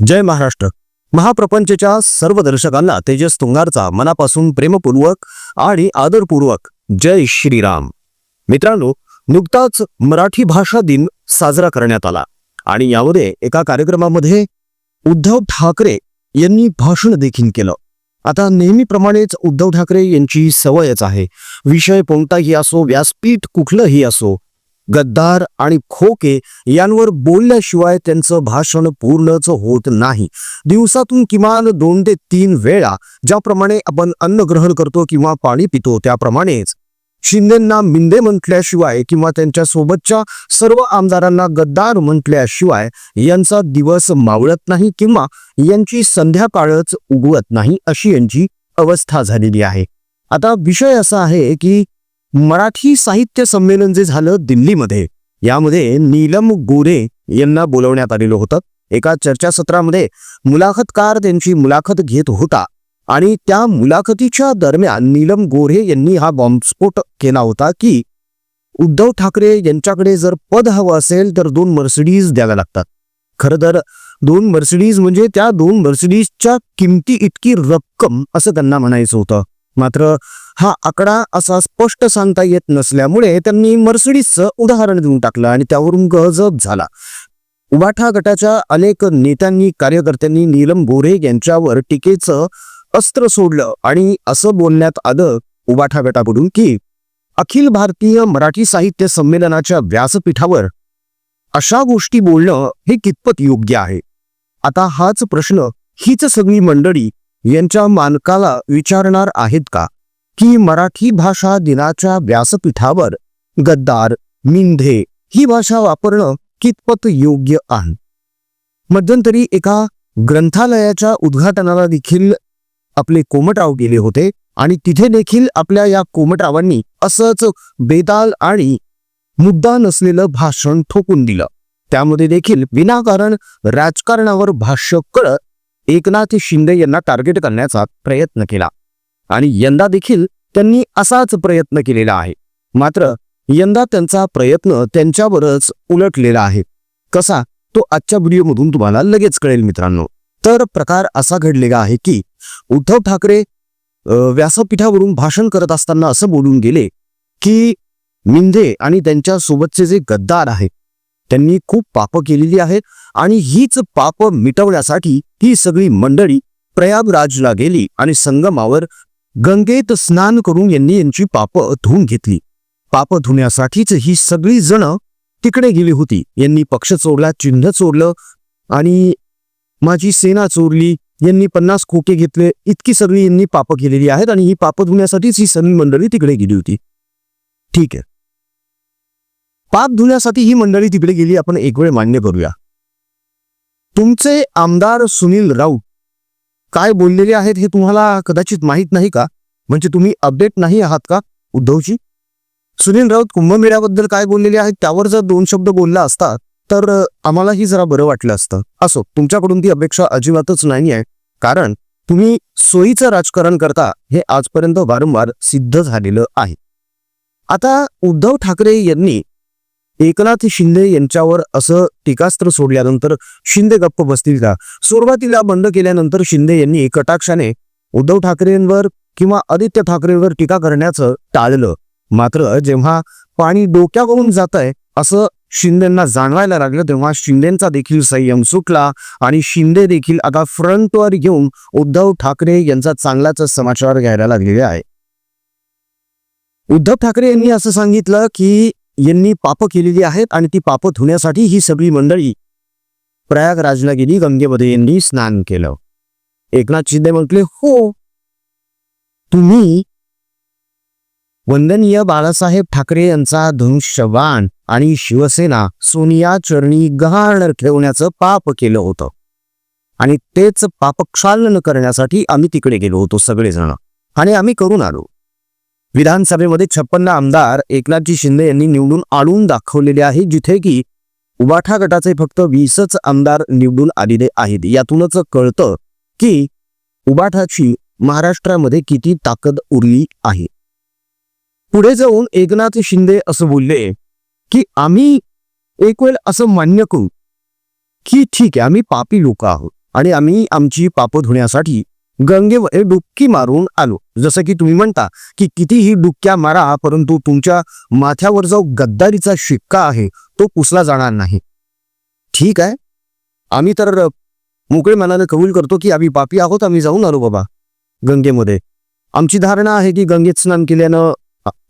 जय महाराष्ट्र. महाप्रपंचच्या सर्व दर्शकांना तेजस तुंगारचा मनापासून प्रेमपूर्वक आणि आदरपूर्वक जय श्रीराम. मित्रांनो नुकताच मराठी भाषा दिन साजरा करण्यात आला आणि यामध्ये एका कार्यक्रमामध्ये उद्धव ठाकरे यांनी भाषण देखील केलं. आता नेहमीप्रमाणेच उद्धव ठाकरे यांची सवयच आहे. विषय कोणताही असो व्यासपीठ कुठलंही असो गद्दार आणि खोके यांवर बोलल्याशिवाय त्यांचं भाषण पूर्णच होत नाही. दिवसातून किमान दोन ते तीन वेळा ज्याप्रमाणे आपण अन्न ग्रहण करतो किंवा पाणी पितो त्याप्रमाणेच. शिंदेंना मिंदे म्हटल्याशिवाय किंवा त्यांच्या सोबतच्या सर्व आमदारांना गद्दार म्हटल्याशिवाय यांचा दिवस मावळत नाही किंवा यांची संध्याकाळच उगवत नाही अशी यांची अवस्था झालेली आहे. आता विषय असा आहे की मराठी साहित्य संमेलन जे झालं दिल्लीमध्ये यामध्ये नीलम गोरे यांना बोलवण्यात आलेलं होतं. एका चर्चासत्रामध्ये मुलाखतकार त्यांची मुलाखत घेत होता आणि त्या मुलाखतीच्या दरम्यान नीलम गोरे यांनी हा बॉम्बस्फोट केला होता की उद्धव ठाकरे यांच्याकडे जर पद हवं असेल तर दोन मर्सिडीज द्याव्या लागतात. खरं तर दोन मर्सिडीज म्हणजे त्या दोन मर्सिडीजच्या किमती इतकी रक्कम असं त्यांना म्हणायचं होतं. मात्र हा आकडा असा स्पष्ट सांगता येत नसल्यामुळे त्यांनी मर्सिडीजचं उदाहरण देऊन टाकलं आणि त्यावरून गजब झाला. उबाठा गटाच्या अनेक नेत्यांनी कार्यकर्त्यांनी नीलम गोरे यांच्यावर टीकेचं अस्त्र सोडलं आणि असं बोलण्यात आलं उबाठा गटाकडून की अखिल भारतीय मराठी साहित्य संमेलनाच्या व्यासपीठावर अशा गोष्टी बोलणं हे कितपत योग्य आहे? आता हाच प्रश्न हीच सगळी मंडळी यांच्या मानकाला विचारणार आहेत का? की मराठी भाषा दिनाच्या व्यासपीठावर गद्दार मिंधे ही भाषा वापरणं कितपत योग्य आहे? मध्यंतरी एका ग्रंथालयाच्या उद्घाटनाला देखील आपले कोमटराव गेले होते आणि तिथे देखील आपल्या या कोमटरावांनी असंच बेताल आणि मुद्दा नसलेलं भाषण ठोकून दिलं. त्यामध्ये देखील विनाकारण राजकारणावर भाष्य करत एकनाथ शिंदे यांना टार्गेट करण्याचा प्रयत्न केला. आणि यंदा देखील त्यांनी असाच प्रयत्न केलेला आहे. मात्र यंदा त्यांचा प्रयत्न त्यांच्यावरच उलटलेला आहे. कसा? तो आजच्या व्हिडिओमधून तुम्हाला लगेच कळेल मित्रांनो. तर प्रकार असा घडलेला आहे की उद्धव ठाकरे व्यासपीठावरून भाषण करत असताना असं बोलून गेले की मिंधे आणि त्यांच्या सोबतचे जे गद्दार आहेत त्यांनी खूप पापं केलेली आहेत आणि हीच पाप मिटवण्यासाठी ही सगळी मंडळी प्रयागराजला गेली आणि संगमावर गंगेत स्नान करून यांनी यांची पाप धुवून घेतली. पाप धुण्यासाठीच ही सगळी जण तिकडे गेली होती. यांनी पक्ष चोरला चिन्ह चोरलं आणि माझी सेना चोरली. यांनी पन्नास खोके घेतले. इतकी सगळी यांनी पाप केलेली आहेत आणि ही पाप धुण्यासाठीच ही सगळी मंडळी तिकडे गेली होती. ठीक आहे. पाप धुण्यासाठी ही मंडळी तिकडे गेली आपण एक वेळ मान्य करूया. तुमचे आमदार सुनील राऊत काय बोललेले आहेत हे तुम्हाला कदाचित माहीत नाही का? म्हणजे तुम्ही अपडेट नाही आहात का उद्धवजी? सुनील राऊत कुंभमेळ्याबद्दल काय बोललेले आहेत? त्यावर जर दोन शब्द बोलला असता तर आम्हालाही जरा बरं वाटलं असतं. असो तुमच्याकडून ती अपेक्षा अजिबातच नाही आहे. कारण तुम्ही सोयीचं राजकारण करता हे आजपर्यंत वारंवार सिद्ध झालेलं आहे. आता उद्धव ठाकरे यांनी एकनाथ शिंदे यांच्यावर असं टीकास्त्र सोडल्यानंतर शिंदे गप्प बसतील का? सुरुवातीला बंद केल्यानंतर शिंदे यांनी कटाक्षाने उद्धव ठाकरेंवर किंवा आदित्य ठाकरेंवर टीका करण्याचं टाळलं. मात्र जेव्हा पाणी डोक्यावरून जात आहे असं शिंदेंना जाणवायला लागलं तेव्हा शिंदेचा देखील संयम सुटला आणि शिंदे देखील आता फ्रंटवर घेऊन उद्धव ठाकरे यांचा चांगलाच समाचार घ्यायला लागलेले आहे. उद्धव ठाकरे यांनी असं सांगितलं की यांनी पाप केलेली आहेत आणि ती पाप धुण्यासाठी ही सगळी मंडळी प्रयागराजला गेली गंगेमध्ये यांनी स्नान केलं. एकनाथ शिंदे म्हटले हो तुम्ही वंदनीय बाळासाहेब ठाकरे यांचा धनुष्यबाण आणि शिवसेना सोनिया चरणी गहाण ठेवण्याचं पाप केलं होतं. आणि तेच पापक्षालन करण्यासाठी आम्ही तिकडे गेलो होतो सगळेजण. आणि आम्ही करून आलो. विधानसभेमध्ये छप्पन्न आमदार एकनाथजी शिंदे यांनी निवडून आणून दाखवलेले आहे जिथे की उबाठा गटाचे फक्त वीसच आमदार निवडून आलेले आहेत. यातूनच कळतं की उबाठाची महाराष्ट्रामध्ये किती ताकद उरली आहे. पुढे जाऊन एकनाथ शिंदे असं बोलले की आम्ही एक वेळ असं मान्य करू की ठीक आहे आम्ही पापी लोक आहोत आणि आम्ही आमची पापं धुण्यासाठी गंगेवर डुबकी मारून आलो. जसं की तुम्ही म्हणता की कितीही डुबक्या मारा परंतु तुमच्या माथ्यावर जो गद्दारीचा शिक्का आहे तो पुसला जाणार नाही. ठीक आहे? आम्ही तर मोकळे मनाने कबूल करतो की आम्ही पापी आहोत आम्ही जाऊन आलो बाबा गंगेमध्ये. आमची धारणा आहे की गंगेत स्नान केल्यानं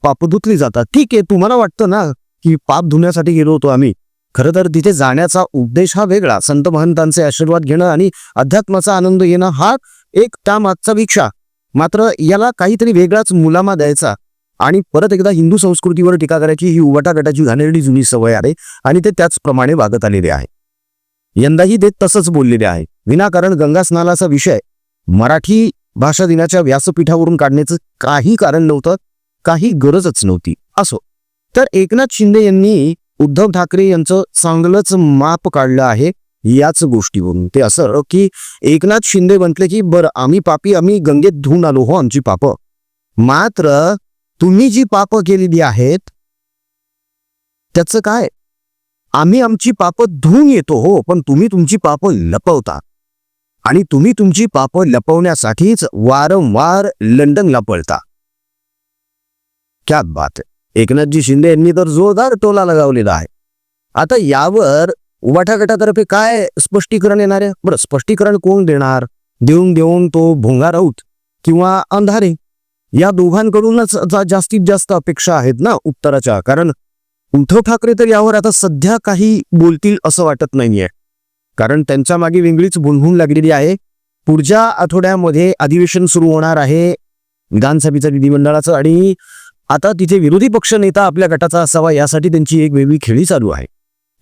पाप धुतली जातात. ठीक आहे तुम्हाला वाटतं ना की पाप धुण्यासाठी गेलो होतो आम्ही. खरं तर तिथे जाण्याचा उद्देश हा वेगळा. संत महंतांचे आशीर्वाद घेणं आणि अध्यात्माचा आनंद घेणं हा एक त्यामागचा भिक्षा. मात्र याला काहीतरी वेगळाच मुलामा द्यायचा. आणि परत एकदा हिंदू संस्कृतीवर टीका करायची ही उवाटा गटाची घाणेरडी जुनी सवय आहे आणि ते त्याचप्रमाणे वागत आलेले आहे. यंदाही ते तसंच बोललेले आहे. विनाकारण गंगा स्नानाचा विषय. मराठी भाषा दिनाच्या व्यासपीठावरून काढण्याचं काही कारण नव्हतं काही गरजच नव्हती. असो. तर एकनाथ शिंदे यांनी उद्धव ठाकरे यांचं चांगलंच माप काढलं आहे. याच गोष्टीवरून. ते असं की एकनाथ शिंदे म्हटले की बरं आम्ही पापी आम्ही गंगेत धुवून आलो हो आमची पापं. मात्र तुम्ही जी पापं केलेली आहेत त्याचं काय? आम्ही आमची पापं धुवून येतो हो पण तुम्ही तुमची पापं लपवता. आणि तुम्ही तुमची पापं लपवण्यासाठीच वारंवार लंडनला पळता. क्या बात एकनाथजी शिंदे यांनी तर जोरदार टोला लगावलेला आहे. आता यावर उभाठा गटातर्फे काय स्पष्टीकरण येणार आहे? बरं स्पष्टीकरण कोण देणार? देऊन देऊन तो भोंगा राऊत किंवा अंधारे? या दोघांकडूनच जा- जास्तीत जास्त अपेक्षा आहेत ना उत्तराच्या. कारण उद्धव ठाकरे तर यावर आता सध्या काही बोलतील असं वाटत नाहीये. कारण त्यांच्या मागे वेगळीच भुणभुण लागलेली आहे. पुढच्या आठवड्यामध्ये अधिवेशन सुरू होणार आहे विधानसभेचं विधिमंडळाचं आणि आता तिथे विरोधी पक्ष नेता आपल्या गटाचा असावा यासाठी त्यांची एक वेगळी खेळी चालू आहे.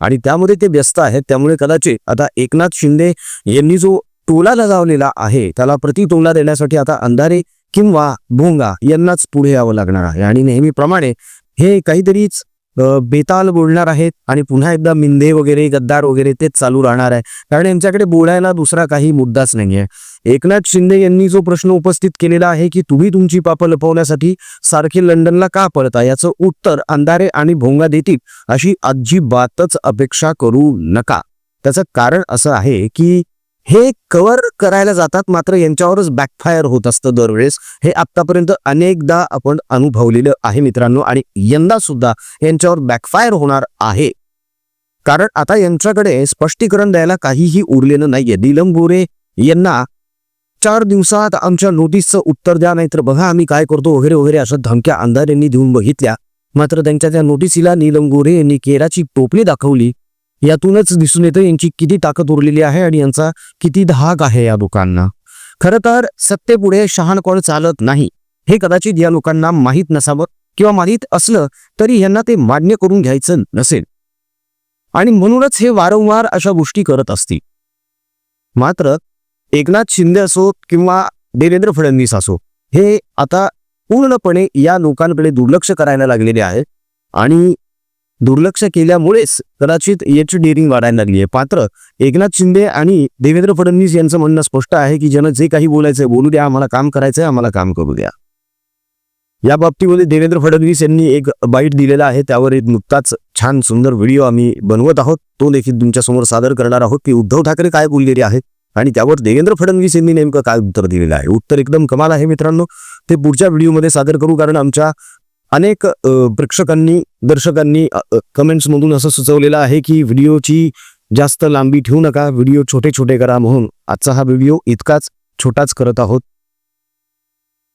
आणि त्यामध्ये ते व्यस्त आहेत. त्यामुळे कदाचित आता एकनाथ शिंदे यांनी जो टोला लगावलेला आहे त्याला प्रतिटोला देण्यासाठी आता अंधारे किंवा भोंगा यांनाच पुढे यावं लागणार आहे. आणि नेहमीप्रमाणे हे काहीतरीच बेताल बोलणार आहेत आणि पुन्हा एकदा मिंदे वगैरे गद्दार वगैरे तेच चालू राहणार आहे. कारण यांच्याकडे बोलायला दुसरा काही मुद्दाच नाहीये. एकनाथ शिंदे यांनी जो प्रश्न उपस्थित केलेला आहे की तुम्ही तुमची पापं लपवण्यासाठी सारखे लंडनला का पळता याचं उत्तर अंधारे आणि भोंगा देतील अशी अजिबातच अपेक्षा करू नका. त्याचं कारण असं आहे की हे कव्हर करायला जातात मात्र यांच्यावरच बॅकफायर होत असतं दरवेळेस. हे आतापर्यंत अनेकदा आपण अनुभवलेलं आहे मित्रांनो आणि यंदा सुद्धा यांच्यावर बॅकफायर होणार आहे. कारण आता यांच्याकडे स्पष्टीकरण द्यायला काहीही उरलेलं नाहीये. नीलम गोरे यांना चार दिवसात आमच्या नोटीसचं उत्तर द्या नाहीतर बघा आम्ही काय करतो वगैरे वगैरे अशा धमक्या आमदार यांनी देऊन बघितल्या. मात्र त्यांच्या त्या नोटिसीला नीलम गोरे यांनी केराची टोपली दाखवली. यातूनच दिसून येतं यांची किती ताकद उरलेली आहे आणि यांचा किती धाक आहे या लोकांना. खरं तर सत्तेपुढे शहाणकोळ चालत नाही. हे कदाचित या लोकांना माहीत नसावं किंवा माहीत असलं तरी यांना ते मान्य करून घ्यायचं नसेल. आणि म्हणूनच हे वारंवार अशा गोष्टी करत असतील. मात्र एकनाथ शिंदे असो किंवा देवेंद्र फडणवीस असो हे आता पूर्णपणे या लोकांकडे दुर्लक्ष करायला लागलेले आहे. आणि दुर्लक्ष केल्यामुळेच कदाचित याची डेअरिंग वाढायला लागली आहे. मात्र एकनाथ शिंदे आणि देवेंद्र फडणवीस यांचं म्हणणं स्पष्ट आहे की ज्यानं जे काही बोलायचंय बोलू द्या आम्हाला काम करायचंय आम्हाला काम करू द्या. या बाबतीमध्ये देवेंद्र फडणवीस यांनी एक बाईट दिलेला आहे. त्यावर एक नुकताच छान सुंदर व्हिडिओ आम्ही बनवत आहोत. तो देखील तुमच्यासमोर सादर करणार आहोत की उद्धव ठाकरे काय बोललेले आहेत. आणि त्यावर देवेंद्र फडणवीस यांनी नेमकं काय उत्तर दिलेलं आहे? उत्तर एकदम कमाल आहे मित्रांनो. ते पुढच्या व्हिडिओमध्ये सादर करू कारण आमच्या अनेक प्रेक्षकांनी दर्शकांनी कमेंट्समधून असं सुचवलेलं आहे की व्हिडिओची जास्त लांबी ठेवू नका. व्हिडिओ छोटे छोटे करा म्हणून आजचा हा व्हिडिओ इतकाच छोटाच करत आहोत.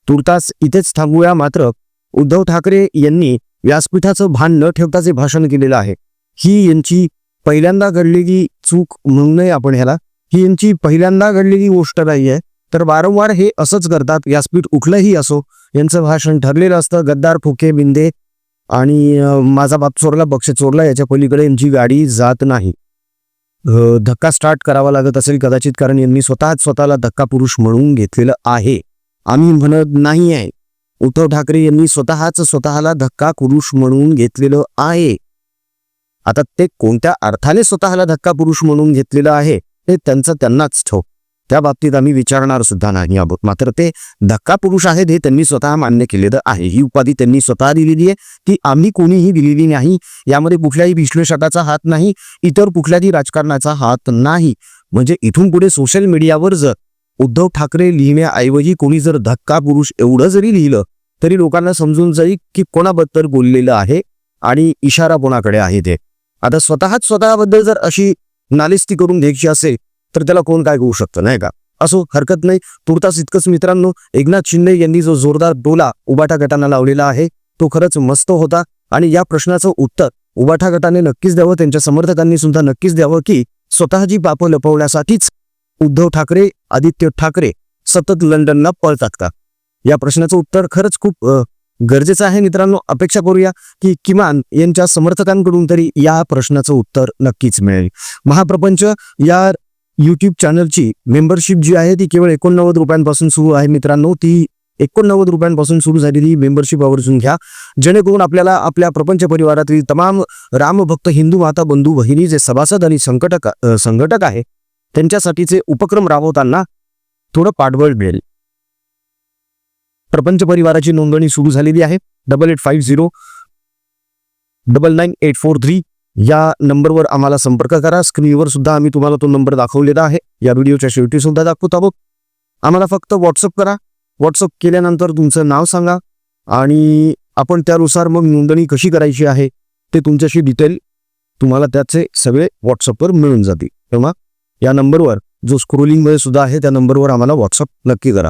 तुर्तास इथेच थांबूया. मात्र उद्धव ठाकरे यांनी व्यासपीठाचं भान न ठेवता जे भाषण केलेलं आहे. ही यांची पहिल्यांदा घडलेली चूक म्हणूनही आपण ह्याला. ही यांची पहिल्यांदा घडलेली गोष्ट नाही आहे तर वारंवार हे असंच करतात. व्यासपीठ कुठलंही असो यांचं भाषण ठरलेलं असतं. गद्दार फुके बिंदे आणि माझा बाप चोरला बक्ष चोरला याच्या पलीकडे यांची गाडी जात नाही. धक्का स्टार्ट करावा लागत असेल कदाचित कारण यांनी स्वतःच स्वतःला धक्का पुरुष म्हणून घेतलेलं आहे. आम्ही म्हणत नाही आहे उद्धव ठाकरे यांनी स्वतःच स्वतःला धक्का पुरुष म्हणून घेतलेलं आहे. आता ते कोणत्या अर्थाने स्वतःला धक्का पुरुष म्हणून घेतलेलं आहे? हे त्यांचं त्यांनाच ठोक. त्या बाबतीत आम्ही विचारणार सुद्धा नाही आहोत. मात्र ते धक्का पुरुष आहेत हे त्यांनी स्वतः मान्य केलेलं आहे. ही उपाधी त्यांनी स्वतः दिलेली आहे ती आम्ही कोणीही दिलेली नाही. यामध्ये कुठल्याही विश्लेषकाचा हात नाही इतर कुठल्याही राजकारणाचा हात नाही. म्हणजे इथून पुढे सोशल मीडियावर जर उद्धव ठाकरे लिहिण्याऐवजी कोणी जर धक्का पुरुष एवढं जरी लिहिलं तरी लोकांना समजून जाईल की कोणाबद्दल बोललेलं आहे आणि इशारा कोणाकडे आहे ते. आता स्वतःच स्वतःबद्दल जर अशी नालिस्ती करून घ्यायची असेल तर त्याला कोण काय करू शकतं नाही का? असो हरकत नाही. तुर्तास इतकंच मित्रांनो एकनाथ शिंदे यांनी जो जोरदार डोला उबाटा गटांना लावलेला आहे तो खरंच मस्त होता. आणि या प्रश्नाचं उत्तर उबाठा गटाने नक्कीच द्यावं त्यांच्या समर्थकांनी सुद्धा नक्कीच द्यावं की स्वतःची पापं लपवण्यासाठीच उद्धव ठाकरे आदित्य ठाकरे सतत लंडनला पळतात का? या प्रश्नाचं उत्तर खरंच खूप गरजेचं आहे मित्रांनो अपेक्षा करूया की किमान यांच्या समर्थकांकडून तरी या प्रश्नाचं उत्तर नक्कीच मिळेल. महाप्रपंच या युट्यूब चॅनलची मेंबरशिप जी आहे ती केवळ एकोणनव्वद रुपयांपासून सुरू आहे मित्रांनो. ती एकोणनव्वद रुपयांपासून सुरू झालेली मेंबरशिप आवर्जून घ्या. जेणेकरून आपल्याला आपल्या प्रपंच परिवारातील तमाम रामभक्त हिंदू माता बंधू बहिणी जे सभासद आणि संकटक संघटक आहे त्यांच्यासाठीचे उपक्रम राबवताना थोडं पाठबळ मिळेल. प्रपंच परिवाराची नोंदणी सुरू झालेली आहे. Double eight five zero double nine eight four three या नंबरवर आम्हाला संपर्क करा. स्क्रीनवर सुद्धा आम्ही तुम्हाला तो नंबर दाखवलेला आहे. या व्हिडिओच्या शेवटी सुद्धा दाखवत आहोत. आम्हाला फक्त व्हॉट्सअप करा. व्हॉट्सअप केल्यानंतर तुमचं नाव सांगा आणि आपण त्यानुसार मग नोंदणी कशी करायची आहे ते तुमच्याशी डिटेल तुम्हाला त्याचे सगळे व्हॉट्सअपवर मिळून जातील. तेव्हा या नंबरवर जो स्क्रोलिंगमध्ये सुद्धा आहे त्या नंबरवर आम्हाला व्हॉट्सअप नक्की करा.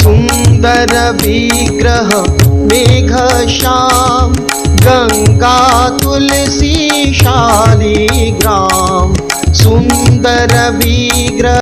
सुन्दर विग्रह मेघ श्याम गङ्गा तुलसी शालिग्राम सुन्दर विग्रह